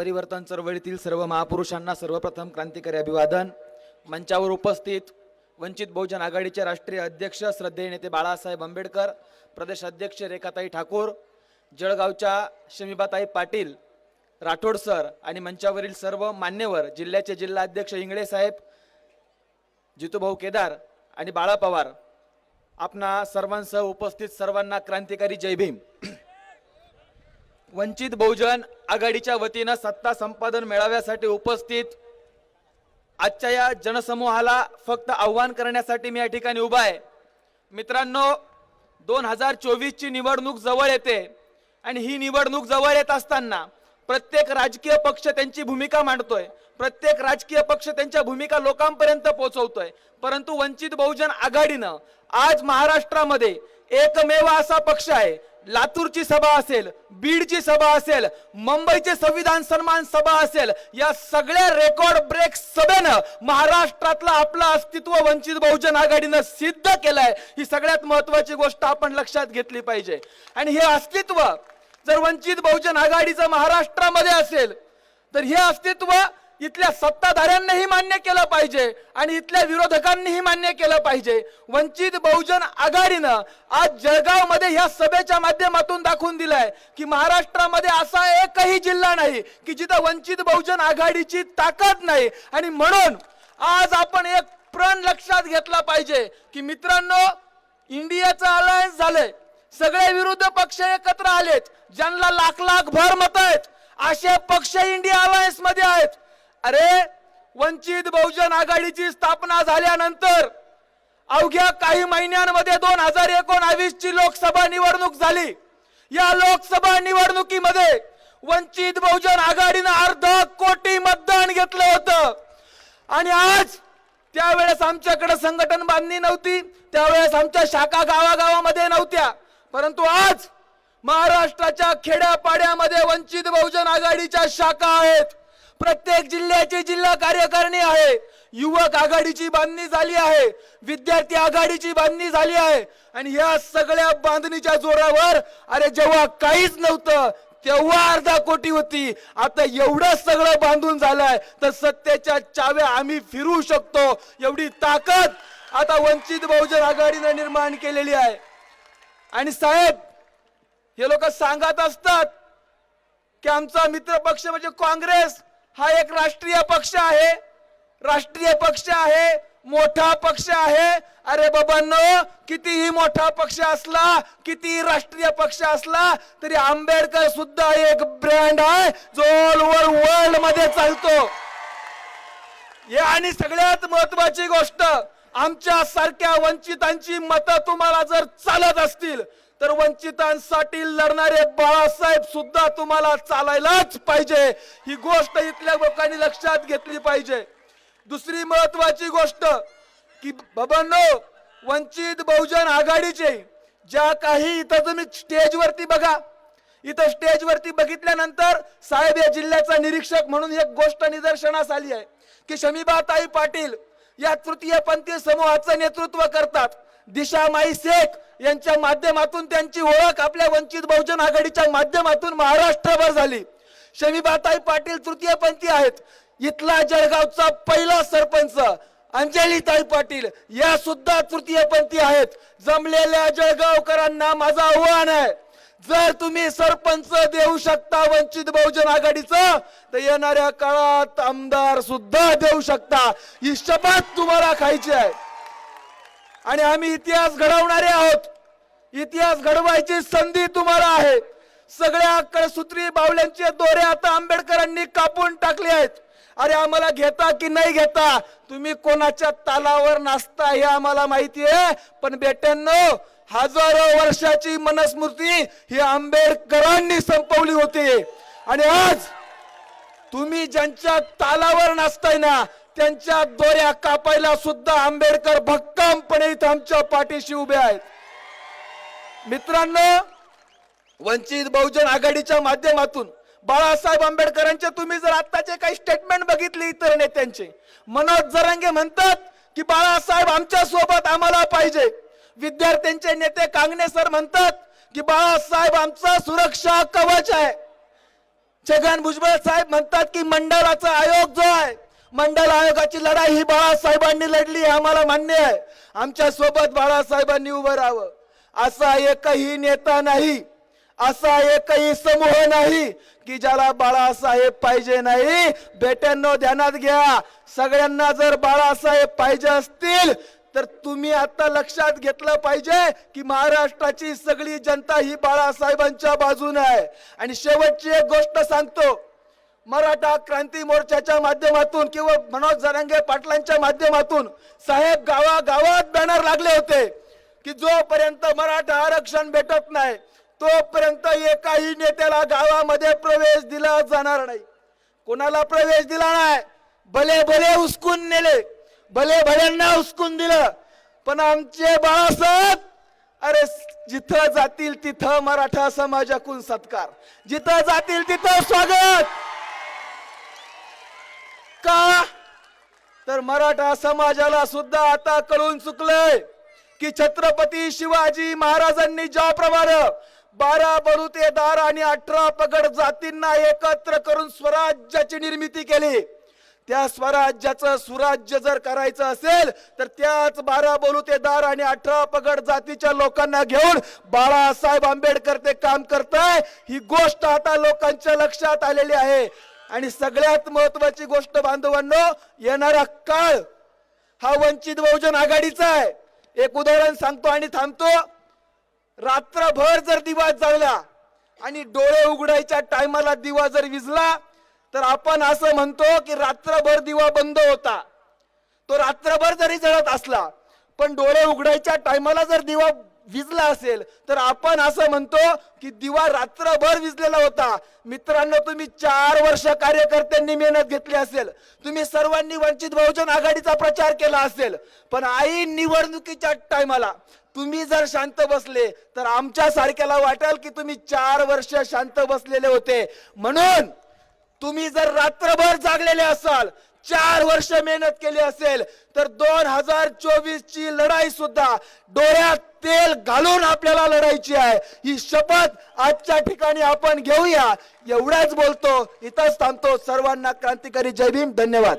परिवर्तन चळवळीतील सर्व महापुरुषांना सर्वप्रथम क्रांतिकारी अभिवादन. मंचावर उपस्थित वंचित बहुजन आघाडीचे राष्ट्रीय अध्यक्ष श्रद्धेय नेते बाळासाहेब आंबेडकर प्रदेश अध्यक्ष रेखाताई ठाकूर जळगावच्या शमीबाताई पाटील राठोड सर आणि मंचावरील सर्व मान्यवर जिल्ह्याचे जिल्हाध्यक्ष इंगळे साहेब जितूभाऊ केदार आणि बाळा पवार. आपणा सर्वांसह उपस्थित सर्वांना क्रांतिकारी जय भीम. वंचित बहुजन आघाडीच्या वतीनं सत्ता संपादन मेळाव्यासाठी उपस्थित आजच्या या जनसमूहाला फक्त आव्हान करण्यासाठी मी या ठिकाणी उभा आहे. मित्रांनो दोन हजार चोवीसची निवडणूक जवळ येते आणि ही निवडणूक जवळ येत असताना प्रत्येक राजकीय पक्ष त्यांची भूमिका मांडतोय. प्रत्येक राजकीय पक्ष त्यांच्या भूमिका लोकांपर्यंत पोहोचवतोय. परंतु वंचित बहुजन आघाडीनं आज महाराष्ट्रामध्ये एकमेव असा पक्ष आहे लातूरची सभा असेल बीडची सभा असेल मुंबईचे संविधान सन्मान सभा असेल या सगळ्या रेकॉर्ड ब्रेक सभेनं महाराष्ट्रातलं आपलं अस्तित्व वंचित बहुजन आघाडीनं सिद्ध केलंय. ही सगळ्यात महत्वाची गोष्ट आपण लक्षात घेतली पाहिजे. आणि हे अस्तित्व जर वंचित बहुजन आघाडीचं महाराष्ट्रामध्ये असेल तर हे अस्तित्व इथल्या सत्ताधाऱ्यांनीही मान्य केलं पाहिजे आणि इथल्या विरोधकांनीही मान्य केलं पाहिजे. वंचित बहुजन आघाडीनं आज जळगावमध्ये ह्या सभेच्या माध्यमातून दाखवून दिलंय की महाराष्ट्रामध्ये असा एकही जिल्हा नाही की जिथं वंचित बहुजन आघाडीची ताकद नाही. आणि म्हणून आज आपण एक प्रण लक्षात घेतला पाहिजे की मित्रांनो इंडियाचं अलायन्स झालंय. सगळे विरुद्ध पक्ष एकत्र आलेत. ज्यांना लाख लाख भर मत आहेत असे पक्ष इंडिया अलायन्समध्ये आहेत. अरे वंचित बहुजन आघाडीची स्थापना झाल्यानंतर अवघ्या काही महिन्यांमध्ये दोन हजार एकोणावीस ची लोकसभा निवडणूक झाली. या लोकसभा निवडणुकीमध्ये वंचित बहुजन आघाडीनं अर्ध कोटी मतदान घेतलं होतं. आणि आज त्यावेळेस आमच्याकडे संघटन बांधणी नव्हती त्यावेळेस आमच्या शाखा गावागावामध्ये नव्हत्या. परंतु आज महाराष्ट्राच्या खेड्यापाड्यामध्ये वंचित बहुजन आघाडीच्या शाखा आहेत. प्रत्येक जिल्ह्याची जिल्हा कार्यकारिणी आहे. युवक आघाडीची बांधणी झाली आहे. विद्यार्थी आघाडीची बांधणी झाली आहे. आणि या सगळ्या बांधणीच्या जोरावर अरे जेव्हा काहीच नव्हतं तेव्हा अर्धा कोटी होती. आता एवढं सगळं बांधून झालंय तर सत्तेच्या चाव्या आम्ही फिरू शकतो. एवढी ताकद आता वंचित बहुजन आघाडीनं निर्माण केलेली आहे. आणि साहेब हे लोक सांगत असतात की आमचा मित्र पक्ष म्हणजे काँग्रेस. हा एक राष्ट्रीय पक्ष आहे. राष्ट्रीय पक्ष आहे मोठा पक्ष आहे. अरे बाबांनो कितीही मोठा पक्ष असला कितीही राष्ट्रीय पक्ष असला तरी आंबेडकर सुद्धा एक ब्रँड आहे जो ऑल ओव्हर वर्ल्डमध्ये चालतो. हे आणि सगळ्यात महत्वाची गोष्ट आमच्या सारख्या वंचितांची मतं तुम्हाला जर चालत असतील तर वंचितांसाठी लढणारे बाळासाहेब सुद्धा तुम्हाला चालायलाच पाहिजे. ही गोष्ट इथल्या लोकांनी लक्षात घेतली पाहिजे. दुसरी महत्वाची गोष्ट की बबनो वंचित बहुजन आघाडीचे ज्या काही इथं तुम्ही स्टेजवरती बघा. इथं स्टेजवरती बघितल्यानंतर साहेब या जिल्ह्याचा निरीक्षक म्हणून एक गोष्ट निदर्शनास आली आहे की शमीबाताई पाटील या तृतीयपंथी समूहाचं नेतृत्व करतात. दिशा माई शेख यांच्या माध्यमातून त्यांची ओळख आपल्या वंचित बहुजन आघाडीच्या माध्यमातून महाराष्ट्रभर झाली. शमीबाताई पाटील तृतीयपंथी आहेत. इथला जळगावचा पहिला सरपंच अंजलीताई पाटील या सुद्धा तृतीयपंथी आहेत. जमलेल्या जळगावकरांना माझं आव्हान आहे. जर तुम्ही सरपंच देऊ शकता वंचित बहुजन आघाडीचं तर येणाऱ्या काळात आमदार सुद्धा देऊ शकता. ही शपथ तुम्हाला खायची आहे. आणि आम्ही इतिहास घडवणारे आहोत. इतिहास घडवायची संधी तुम्हाला आहे. सगळ्या कळसूत्री बावल्यांचे दोरे आता आंबेडकरांनी कापून टाकले आहेत. अरे आम्हाला घेता की नाही घेता? तुम्ही कोणाच्या तालावर नाचता हे आम्हाला माहिती आहे. पण बेट्यांनो हजारो वर्षाची मनस्मृती ही आंबेडकरांनी संपवली होती. आणि आज तुम्ही ज्यांच्या तालावर नाचताय ना त्यांच्या दोऱ्या कापायला सुद्धा आंबेडकर भक्कमपणे इथं आमच्या पाठीशी उभे आहेत. मित्रांनो वंचित बहुजन आघाडीच्या माध्यमातून बाळासाहेब आंबेडकरांचे तुम्ही जर आत्ताचे काही स्टेटमेंट बघितले इतर नेत्यांचे मनोज जरंगे म्हणतात की बाळासाहेब आमच्यासोबत आम्हाला पाहिजे. विद्यार्थ्यांचे नेते कांगणे सर म्हणतात की बाळासाहेब आमचा सुरक्षा कवच आहे. छगन भुजबळ साहेब म्हणतात की मंडळाचा आयोग जो आहे मंडळ आयोगाची लढाई ही बाळासाहेबांनी लढली आम्हाला मान्य आहे. आमच्यासोबत बाळासाहेबांनी उभं राहावं. असा एकही नेता नाही असा एकही समूह नाही की ज्याला बाळासाहेब पाहिजे नाही. बेट्यांनो ध्यानात घ्या. सगळ्यांना जर बाळासाहेब पाहिजे असतील तर तुम्ही आता लक्षात घेतलं पाहिजे की महाराष्ट्राची सगळी जनता ही बाळासाहेबांच्या बाजूने आहे. आणि शेवटची एक गोष्ट सांगतो. मराठा क्रांती मोर्चाच्या माध्यमातून किंवा मनोज जरांगे पाटलांच्या माध्यमातून साहेब गावा गावात बॅनर लागले होते. की जोपर्यंत मराठा आरक्षण भेटत नाही तोपर्यंत एकाही नेत्याला गावामध्ये प्रवेश दिला जाणार नाही. कोणाला प्रवेश दिला नाही? भले भले उचकून नेले भले भल्यांना उचकून दिलं पण आमचे बाळासाहेब अरे जिथं जातील तिथं मराठा समाजाकून सत्कार. जिथं जातील तिथं स्वागत. का? तर मराठा समाजाला सुद्धा आता कळून चुकलंय. की छत्रपती शिवाजी महाराजांनी ज्याप्रमाणे बारा बलुतेदार आणि अठरा पगड जातींना एकत्र करून स्वराज्याची निर्मिती केली त्या स्वराज्याचं सुराज्य जर करायचं असेल तर त्याच बारा बलुतेदार आणि अठरा पगड जातीच्या लोकांना घेऊन बाळासाहेब आंबेडकर ते काम करताय ही गोष्ट आता लोकांच्या लक्षात आलेली आहे. आणि सगळ्यात महत्वाची गोष्ट बांधवांनो येणारा काळ हा वंचित बहुजन आघाडीचा आहे. एक उदाहरण सांगतो आणि थांबतो. रात्रभर जर दिवा जळला आणि डोळे उघडायच्या टायमाला दिवा जर विजला तर आपण असं म्हणतो की रात्रभर दिवा बंद होता. तो रात्रभर जरी जळत असला पण डोळे उघडायच्या टायमाला जर दिवा विजला असेल तर आपण असं म्हणतो की दिवा रात्रभर विजलेला होता. मित्रांनो तुम्ही चार वर्ष कार्यकर्त्यांनी मेहनत घेतली असेल. तुम्ही सर्वांनी वंचित बहुजन आघाडीचा प्रचार केला असेल. पण आई निवडणुकीच्या टायमाला तुम्ही जर शांत बसले तर आमच्या सारख्याला वाटेल की तुम्ही चार वर्ष शांत बसलेले होते. म्हणून तुम्ही जर रात्रभर जागलेले असाल चार वर्ष मेहनत केली असेल तर दोन हजार चोवीस ची लढाई सुद्धा डोळ्यात तेल घालून आपल्याला लढायची आहे. ही शपथ आजच्या ठिकाणी आपण घेऊया. एवढ्याच बोलतो. इथंच थांबतो. सर्वांना क्रांतिकारी जय भीम. धन्यवाद.